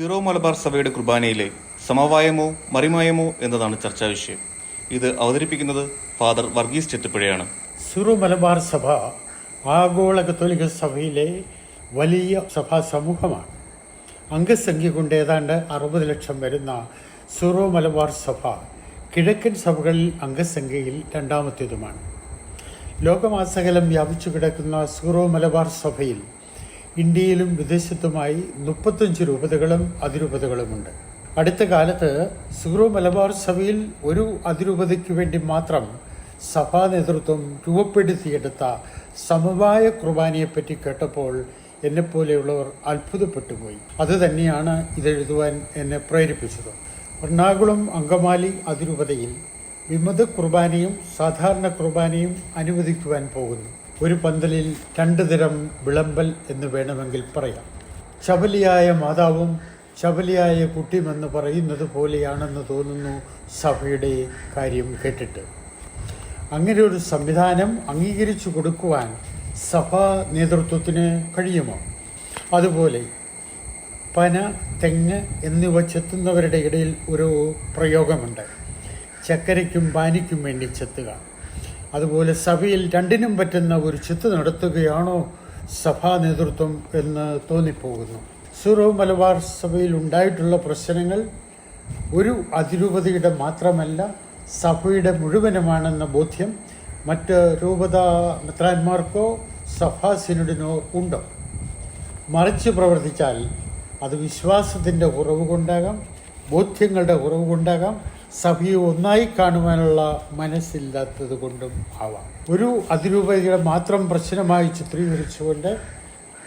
Zero Malabar സഭയുടെ കുർബാനയിലെ സമവായമോ മറിമായമോ എന്നതാണ് ചർച്ചാ വിഷയം. ഇത് അവതരിപ്പിക്കുന്നത് ഫാദർ വർഗീസ് ചെത്തുപ്പുഴയാണ് സുറു മലബാർ സഭ ആഗോള കത്തോലിക സഭയിലെ വലിയ സഭാ സമൂഹമാണ്. അംഗസംഖ്യ കൊണ്ട് ഏതാണ്ട് അറുപത് ലക്ഷം വരുന്ന സുറോ മലബാർ സഭ കിഴക്കൻ സഭകളിൽ അംഗസംഖ്യയിൽ രണ്ടാമത്തേതുമാണ്. ലോകമാസകലം വ്യാപിച്ചു കിടക്കുന്ന സൂറോ മലബാർ സഭയിൽ ഇന്ത്യയിലും വിദേശത്തുമായി മുപ്പത്തഞ്ച് രൂപതകളും അതിരൂപതകളുമുണ്ട്. അടുത്ത കാലത്ത് സിറോ മലബാർ സഭയിൽ ഒരു അതിരൂപതയ്ക്ക് വേണ്ടി മാത്രം സഭാ നേതൃത്വം രൂപപ്പെടുത്തിയെടുത്ത സമവായ കുർബാനയെപ്പറ്റി കേട്ടപ്പോൾ എന്നെപ്പോലെയുള്ളവർ അത്ഭുതപ്പെട്ടുപോയി. അതുതന്നെയാണ് ഇതെഴുതുവാൻ എന്നെ പ്രേരിപ്പിച്ചത്. എറണാകുളം അങ്കമാലി അതിരൂപതയിൽ വിമത കുർബാനയും സാധാരണ കുർബാനയും അനുവദിക്കുവാൻ പോകുന്നു. ഒരു പന്തലിൽ രണ്ടു തരം വിളമ്പൽ എന്ന് വേണമെങ്കിൽ പറയാം. ശബലിയായ മാതാവും ശബലിയായ കുട്ടിയുമെന്ന് പറയുന്നത് പോലെയാണെന്ന് തോന്നുന്നു സഭയുടെ കാര്യം കേട്ടിട്ട്. അങ്ങനെ ഒരു സംവിധാനം അംഗീകരിച്ചു കൊടുക്കുവാൻ സഭാ നേതൃത്വത്തിന് കഴിയുമോ? അതുപോലെ പന തെങ്ങ് എന്നിവ ചെത്തുന്നവരുടെ ഇടയിൽ ഒരു പ്രയോഗമുണ്ട്. ചക്കരയ്ക്കും പാനിക്കും വേണ്ടി ചെത്തുക. അതുപോലെ സഭയിൽ രണ്ടിനും പറ്റുന്ന ഒരു ചിത്ത് നടത്തുകയാണോ സഭാ നേതൃത്വം എന്ന് തോന്നിപ്പോകുന്നു. സൂറോ മലബാർ സഭയിൽ ഉണ്ടായിട്ടുള്ള പ്രശ്നങ്ങൾ ഒരു അതിരൂപതയുടെ മാത്രമല്ല സഭയുടെ മുഴുവനുമാണെന്ന ബോധ്യം മറ്റ് രൂപത മെത്രാന്മാർക്കോ സഭാ സിനുഡിനോ ഉണ്ടോ? മറിച്ച് പ്രവർത്തിച്ചാൽ അത് വിശ്വാസത്തിന്റെ കുറവ് കൊണ്ടാകാം ബോധ്യങ്ങളുടെ കുറവ് കൊണ്ടാകാം സഭയെ ഒന്നായി കാണുവാനുള്ള മനസ്സില്ലാത്തത് കൊണ്ടും ആവാം. ഒരു അതിരൂപതയുടെ മാത്രം പ്രശ്നമായി ചിത്രീകരിച്ചുകൊണ്ട്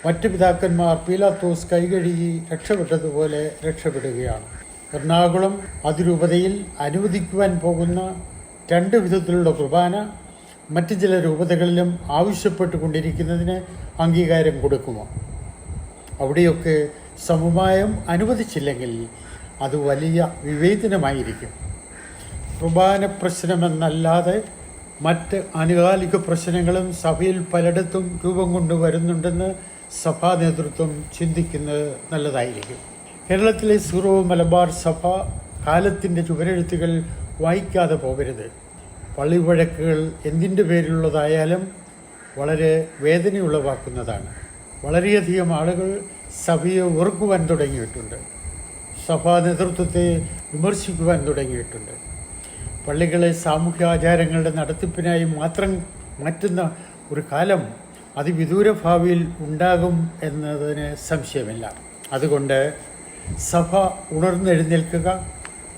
മറ്റു പിതാക്കന്മാർ പീലാത്തോസ് കൈകഴുകി രക്ഷപ്പെട്ടതുപോലെ രക്ഷപ്പെടുകയാണ്. എറണാകുളം അതിരൂപതയിൽ അനുവദിക്കുവാൻ പോകുന്ന രണ്ട് വിധത്തിലുള്ള കുർബാന മറ്റു ചില രൂപതകളിലും ആവശ്യപ്പെട്ടുകൊണ്ടിരിക്കുന്നതിന് അംഗീകാരം കൊടുക്കുമോ? അവിടെയൊക്കെ സമവായം അനുവദിച്ചില്ലെങ്കിൽ അത് വലിയ വിവേചനമായിരിക്കും. കുർബാന പ്രശ്നമെന്നല്ലാതെ മറ്റ് ആനുകാലിക പ്രശ്നങ്ങളും സഭയിൽ പലയിടത്തും രൂപം കൊണ്ട് വരുന്നുണ്ടെന്ന് സഭാ നേതൃത്വം ചിന്തിക്കുന്നത് നല്ലതായിരിക്കും. കേരളത്തിലെ സീറോ മലബാർ സഭ കാലത്തിന്റെ ചുവരെഴുത്തുകൾ വായിക്കാതെ പോകരുത്. പള്ളിവഴക്കുകൾ എന്തിന്റെ പേരിലുള്ളതായാലും വളരെ വേദനയുളവാക്കുന്നതാണ്. വളരെയധികം ആളുകൾ സഭയെ വെറുക്കുവാൻ തുടങ്ങിയിട്ടുണ്ട്. സഭാ നേതൃത്വത്തെ വിമർശിക്കുവാൻ തുടങ്ങിയിട്ടുണ്ട്. പള്ളികളെ സാമൂഹ്യ ആചാരങ്ങളുടെ നടത്തിപ്പിനായി മാത്രം മാറ്റുന്ന ഒരു കാലം അതിവിദൂര ഭാവിയിൽ ഉണ്ടാകും എന്നതിന് സംശയമില്ല. അതുകൊണ്ട് സഭ ഉണർന്നെഴുന്നേൽക്കുക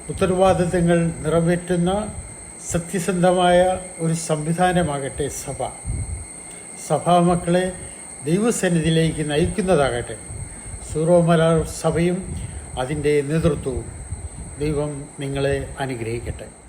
ഉത്തരവാദിത്തങ്ങൾ നിറവേറ്റുന്ന സത്യസന്ധമായ ഒരു സംവിധാനമാകട്ടെ സഭ. സഭാമക്കളെ ദൈവസന്നിധിയിലേക്ക് നയിക്കുന്നതാകട്ടെ. സൂറോമലാർ സഭയും അതിന്റെ നേതൃത്വവും. ദൈവം നിങ്ങളെ അനുഗ്രഹിക്കട്ടെ.